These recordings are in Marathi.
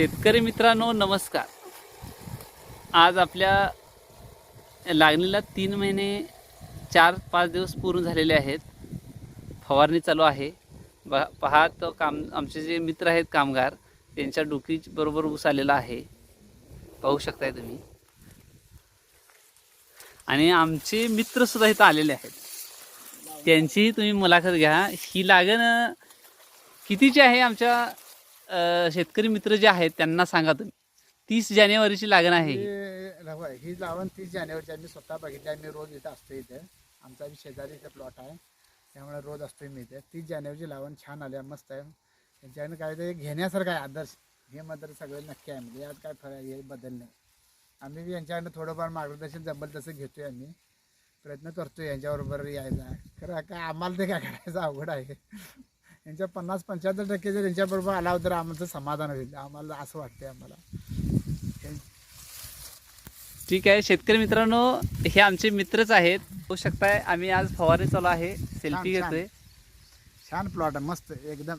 शेतकरी मित्रांनो नमस्कार. आज आपल्या लागणीला तीन महिने चार पाच दिवस पूर्ण झालेले आहेत. फवारणी चालू आहे. ब पहा तो काम आमचे जे मित्र आहेत कामगार त्यांच्या डोकी बरोबर ऊस आलेला आहे. पाहू शकताय तुम्ही. आणि आमचे मित्रसुद्धा इथं आलेले आहेत. त्यांचीही तुम्ही मुलाखत घ्या. ही लागण कितीची आहे आमच्या शेतकरी मित्र जे आहेत त्यांना सांगा तुम्ही. तीस जानेवारीची लागण आहे ही. हे रवा ही लावण तीस जानेवारीची आम्ही स्वतः बघितली. आम्ही रोज इथं असतो इथे. आमचा बी शेजारी इथे प्लॉट आहे. त्यामुळे रोज असतो मी इथे. तीस जानेवारीची लावण छान आली आहे, मस्त आहे. त्यांच्याकडे काय ते घेण्यासारखं आहे आदर्श. हे मात्र सगळे नक्की आहे. म्हणजे यात काय फरक हे बदल नाही. आम्ही बी यांच्याकडनं थोडंफार मार्गदर्शन जमल तसं घेतोय आम्ही. प्रयत्न करतोय यांच्याबरोबर यायचा खरं काय आम्हाला ते काय करायचं? अवघड आहे. यांच्या पन्नास पंच्याहत्तर टक्के जर यांच्याबरोबर आला तर आमचं समाधान होईल. आम्हाला असं वाटतंय आम्हाला. ठीक आहे. शेतकरी मित्रांनो हे आमचे मित्रच आहेत. होऊ शकताय आम्ही आज फवारणी चालू आहे. सेल्फी. घेतोय. छान प्लॉट आहे मस्त एकदम.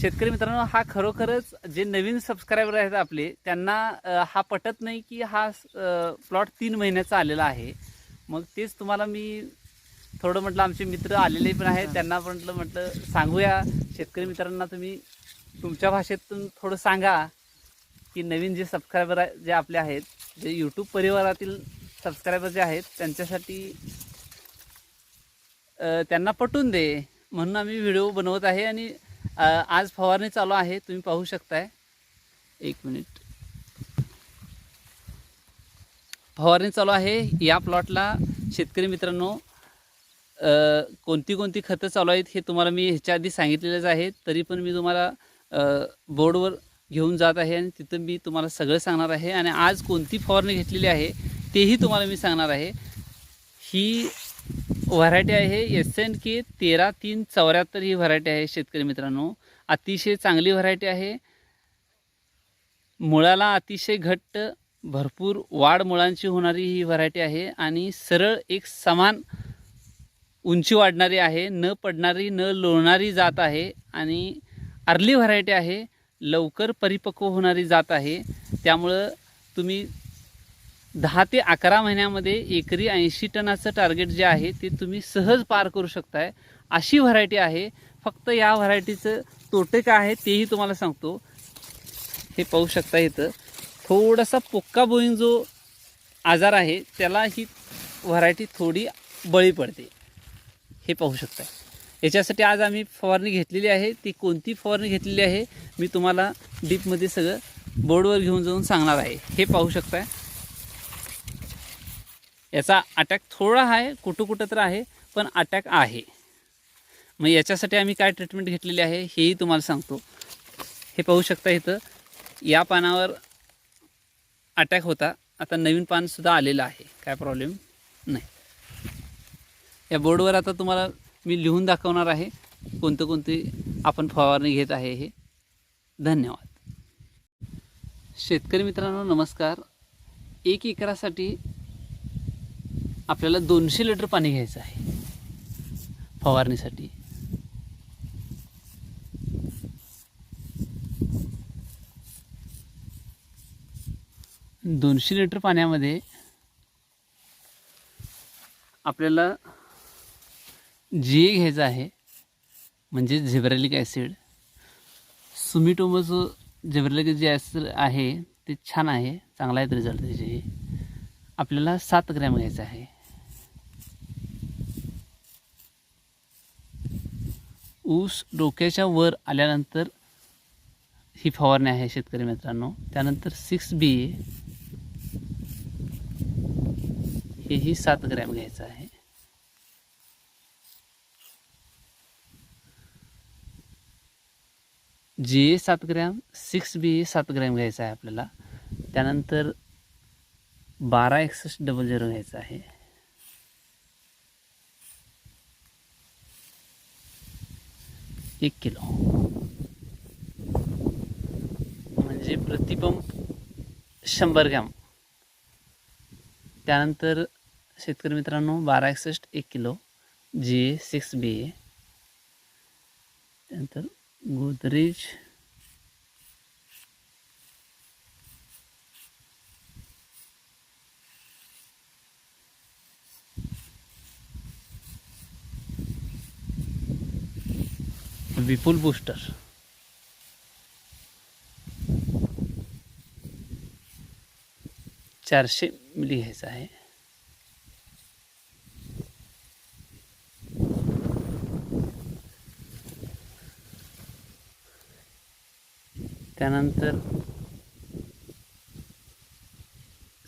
शेतकरी मित्रांनो हा खरोखरच जे नवीन सबस्क्रायबर आहेत आपले त्यांना हा पटत नाही की हा प्लॉट तीन महिन्याचा आलेला आहे. मग तेच तुम्हाला मी थोडं म्हटलं आमचे मित्र आलेले पण आहेत त्यांना म्हटलं म्हटलं सांगूया. शेतकरी मित्रांना तुम्ही तुमच्या भाषेतून थोडं सांगा की नवीन जे सबस्क्रायबर जे आपले आहेत जे यूट्यूब परिवारातील सबस्क्रायबर जे आहेत त्यांच्यासाठी त्यांना पटून दे म्हणून आम्ही व्हिडिओ बनवत आहे आणि आज फवारणी चालू आहे. तुम्ही पाहू शकताय. एक मिनिट फवारणी चालू आहे. या प्लॉटला शेतकरी मित्रांनो कोणती कोणती खतं चालू आहेत हे तुम्हाला मी ह्याच्या आधी सांगितलेलंच आहे. तरी पण मी तुम्हाला बोर्डवर घेऊन जात आहे आणि तिथं मी तुम्हाला सगळं सांगणार आहे. आणि आज कोणती फवारणी घेतलेली आहे तेही तुम्हाला मी सांगणार आहे. ही व्हरायटी आहे एस एन के तेरा तीन चौऱ्याहत्तर ही व्हरायटी आहे शेतकरी मित्रांनो. अतिशय चांगली व्हरायटी आहे. मुळाला अतिशय घट्ट भरपूर वाढ मुळांची होणारी ही व्हरायटी आहे. आणि सरळ एक समान उंची वाढणारी आहे न पडणारी न लोळणारी जात आहे आणि अर्ली व्हरायटी आहे लवकर परिपक्व होणारी जात आहे. त्यामुळं तुम्ही दहा ते अकरा महिन्यामध्ये एकरी ऐंशी टनाचं टार्गेट जे आहे ते तुम्ही सहज पार करू शकताय. अशी व्हरायटी आहे फक्त या व्हरायटीचं तोटे काय आहे तेही तुम्हाला सांगतो. हे पाहू शकता इथं. थोडासा पोक्का बोईंग जो आजार आहे त्याला ही व्हरायटी थोडी बळी पडते. हे पाहू शकता याच्यासाठी आज आम्ही फवारणी घेतलेली आहे. ती कोणती फवारणी घेतलेली आहे मी तुम्हाला डीपमध्ये सगळं बोर्डवर घेऊन जाऊन सांगणार आहे. हे पाहू शकताय. याचा अटॅक थोडा आहे कुठं कुठं तर आहे पण अटॅक आहे. मग याच्यासाठी आम्ही काय ट्रीटमेंट घेतलेली आहे हेही तुम्हाला सांगतो. हे पाहू शकता इथं. या पानावर अटॅक होता. आता नवीन पानसुद्धा आलेलं आहे. काय प्रॉब्लेम नाही. या बोर्डवर आता तुम्हाला मी लिहून दाखवणार आहे कोणतं कोणती आपण फवारणी घेत आहे हे. धन्यवाद. शेतकरी मित्रांनो नमस्कार. एक एकरासाठी आपल्याला दोनशे लिटर पाणी घ्यायचं आहे फवारणीसाठी. दोनशे लिटर पाण्यामध्ये आपल्याला जी ए घ्यायचं आहे म्हणजे झेब्रॅलिक ॲसिड. सुमिटोमोचं झेब्रॅलिक जे ॲसिड आहे ते छान आहे चांगला आहेत रिझल्ट त्याचे आपल्याला सात ग्रॅम घ्यायचं आहे. ऊस डोक्याच्या वर आल्यानंतर ही फवारणी आहे शेतकरी मित्रांनो. त्यानंतर सिक्स बी हेही सात ग्रॅम घ्यायचं आहे. जे सात ग्रॅम सिक्स बी ए सात ग्रॅम घ्यायचं आहे आपल्याला. त्यानंतर बारा एकसष्ट डबल झिरो घ्यायचं आहे. एक किलो. म्हणजे प्रतिपंप शंभर ग्रॅम. त्यानंतर शेतकरी मित्रांनो बारा एकसष्ट एक kilo G A six B. A त्यानंतर गोदरेज। विपुल बूस्टर। चारशे मिली है त्यानंतर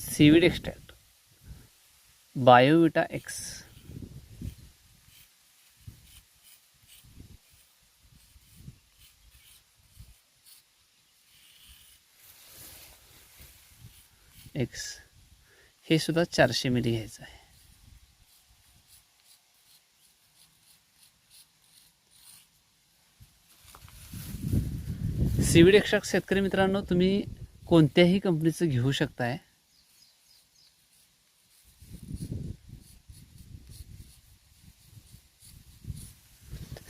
seaweed extract Biovita X X हे सुद्धा चारशे मिली घ्यायचं आहे. सीविड एक्स्ट्रॅक्ट शेतकरी मित्रांनो तुम्ही कोणत्याही कंपनीचं घेऊ शकताय.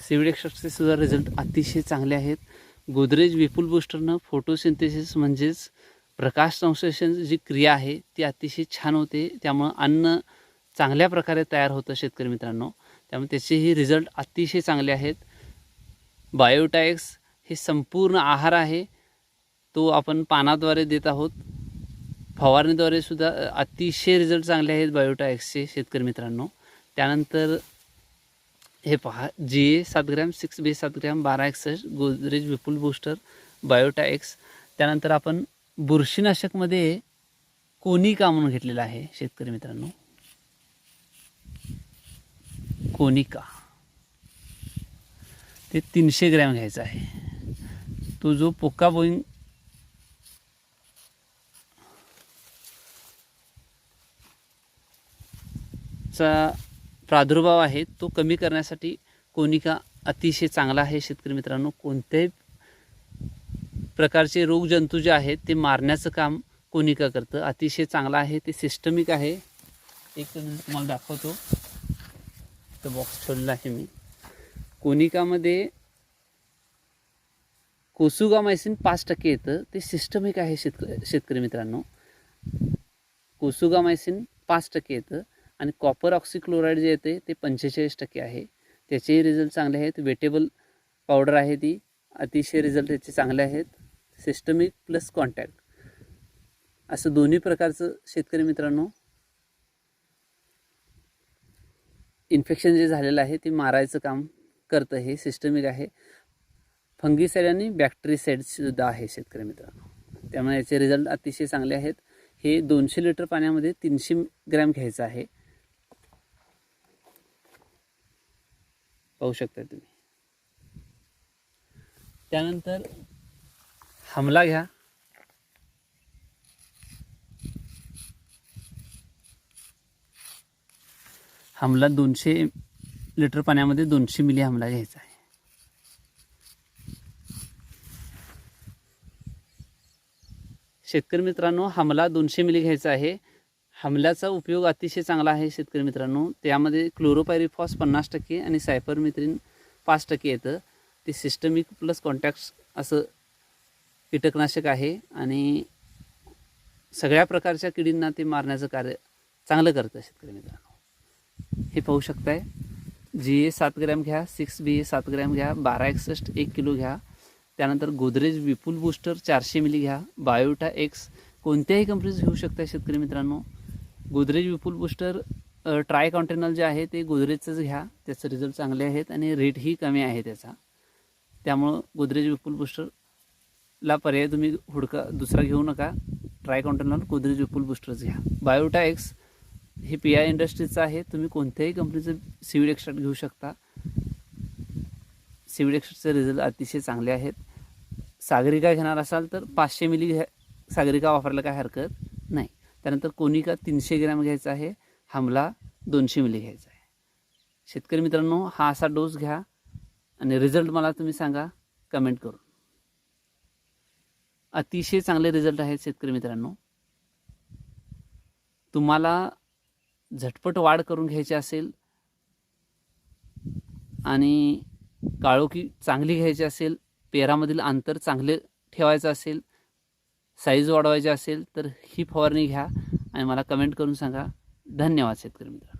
सीविड एक्स्ट्रॅक्टचे सुद्धा रिझल्ट अतिशय चांगले आहेत. गोदरेज विपुल बूस्टरनं फोटोसिंथेसिस म्हणजेच प्रकाश संश्लेषण जी क्रिया आहे ती अतिशय छान होते. त्यामुळं अन्न चांगल्या प्रकारे तयार होतं शेतकरी मित्रांनो. त्यामुळे त्याचेही रिझल्ट अतिशय चांगले आहेत. बायोटॅक्स हे संपूर्ण आहार आहे तो आपण पानाद्वारे देत आहोत. फवारणीद्वारे सुद्धा अतिशय रिझल्ट चांगले आहेत बायोटाएक्सचे शेतकरी मित्रांनो. त्यानंतर हे पहा जी ए सात ग्रॅम सिक्स बी सात ग्रॅम बारा एकसष्ट Godrej Vipul booster Biota X त्यानंतर आपण बुरशीनाशकमध्ये कोनिका म्हणून घेतलेला आहे शेतकरी मित्रांनो? कोनिका ते तीनशे ग्रॅम घ्यायचं आहे. तो जो पोका बोईंग चा प्रादुर्भाव आहे तो कमी करण्यासाठी कोनिका अतिशय चांगला आहे शेतकरी मित्रांनो कोणत्याही प्रकारचे रोगजंतू जे आहेत ते मारण्याचं काम कोनिका करतं? अतिशय चांगलं आहे ते सिस्टमिक आहे. एक तुम्हाला दाखवतो. तो बॉक्स ठेवलेला आहे मी. कोनिकामध्ये कोसुगामायसिन पाच टक्के येतं. ते सिस्टमिक आहे शेतक शेतकरी मित्रांनो. कोसुगामायसिन पाच टक्के येतं आणि कॉपर ऑक्सिक्लोराईड जे येते ते पंचेचाळीस टक्के आहे. त्याचेही रिझल्ट चांगले आहेत. वेटेबल पावडर आहे ती. अतिशय रिझल्ट त्याचे चांगले आहेत. सिस्टमिक प्लस कॉन्टॅक्ट असं दोन्ही प्रकारचं शेतकरी मित्रांनो इन्फेक्शन जे झालेलं आहे ते मारायचं काम करतं हे सिस्टमिक आहे. फंगीसाईड आणि बॅक्टेरिसाईडसुद्धा आहे शेतकरी मित्रांनो. त्यामुळे याचे रिझल्ट अतिशय चांगले आहेत. हे दोनशे लिटर पाण्यामध्ये तीनशे ग्रॅम घ्यायचं आहे. पाहू शकता तुम्ही. त्यानंतर हमला घ्या. हमला दोनशे लिटर पाण्यामध्ये दोनशे मिली हमला घ्यायचा आहे. शेतकरी मित्रांनो हमला दोनशे मिली घ्यायचा आहे. हमल्याचा उपयोग अतिशय चांगला आहे शेतकरी मित्रांनो. त्यामध्ये क्लोरोपायरिफॉस पन्नास टक्के आणि सायपरमिथ्रिन पाच टक्के येतं. ते सिस्टमिक प्लस कॉन्टॅक्ट्स असं कीटकनाशक आहे आणि सगळ्या प्रकारच्या किडींना ते मारण्याचं कार्य चांगलं करतं शेतकरी मित्रांनो. हे पाहू शकताय. जी ए सात ग्रॅम घ्या सिक्स बी ए सात ग्रॅम घ्या बारा एकसष्ट एक किलो घ्या. त्यानंतर गोदरेज विपुल बूस्टर चारशे मिली घ्या बायोटा एक्स कोणत्याही कंपनीचं घेऊ शकता शेतकरी मित्रांनो. Godrej Vipul booster triacontanol जे आहे ते गोदरेजचंच घ्या त्याचे रिझल्ट चांगले आहेत आणि रेटही कमी आहे त्याचा. त्यामुळं गोदरेज विपुल बूस्टरला पर्याय तुम्ही हुडका दुसरा घेऊ नका. ट्राय कॉन्टेनल गोदरेज विपुल बूस्टरच घ्या. बायोटा एक्स हे पी आय इंडस्ट्रीचं आहे तुम्ही कोणत्याही कंपनीचं सिविड एक्स्ट्रॅक्ट घेऊ शकता. सिविडेक्सचे रिझल्ट अतिशय चांगले आहेत. सागरिका घेणार असाल तर पाचशे मिली घ्या सागरिका वापरायला काय हरकत नाही. त्यानंतर कोनिका तीनशे ग्रॅम घ्यायचा आहे हमला दोनशे मिली घ्यायचा आहे. शेतकरी मित्रांनो हा असा डोस घ्या आणि रिझल्ट मला तुम्ही सांगा कमेंट करून. अतिशय चांगले रिझल्ट आहेत शेतकरी मित्रांनो. तुम्हाला झटपट वाढ करून घ्यायची असेल आणि काळोखी चांगली घ्यायची असेल पेरामधील अंतर चांगले ठेवायचं असेल साईज वाढवायची असेल तर ही फवारणी घ्या आणि मला कमेंट करून सांगा. धन्यवाद शेतकरी मित्र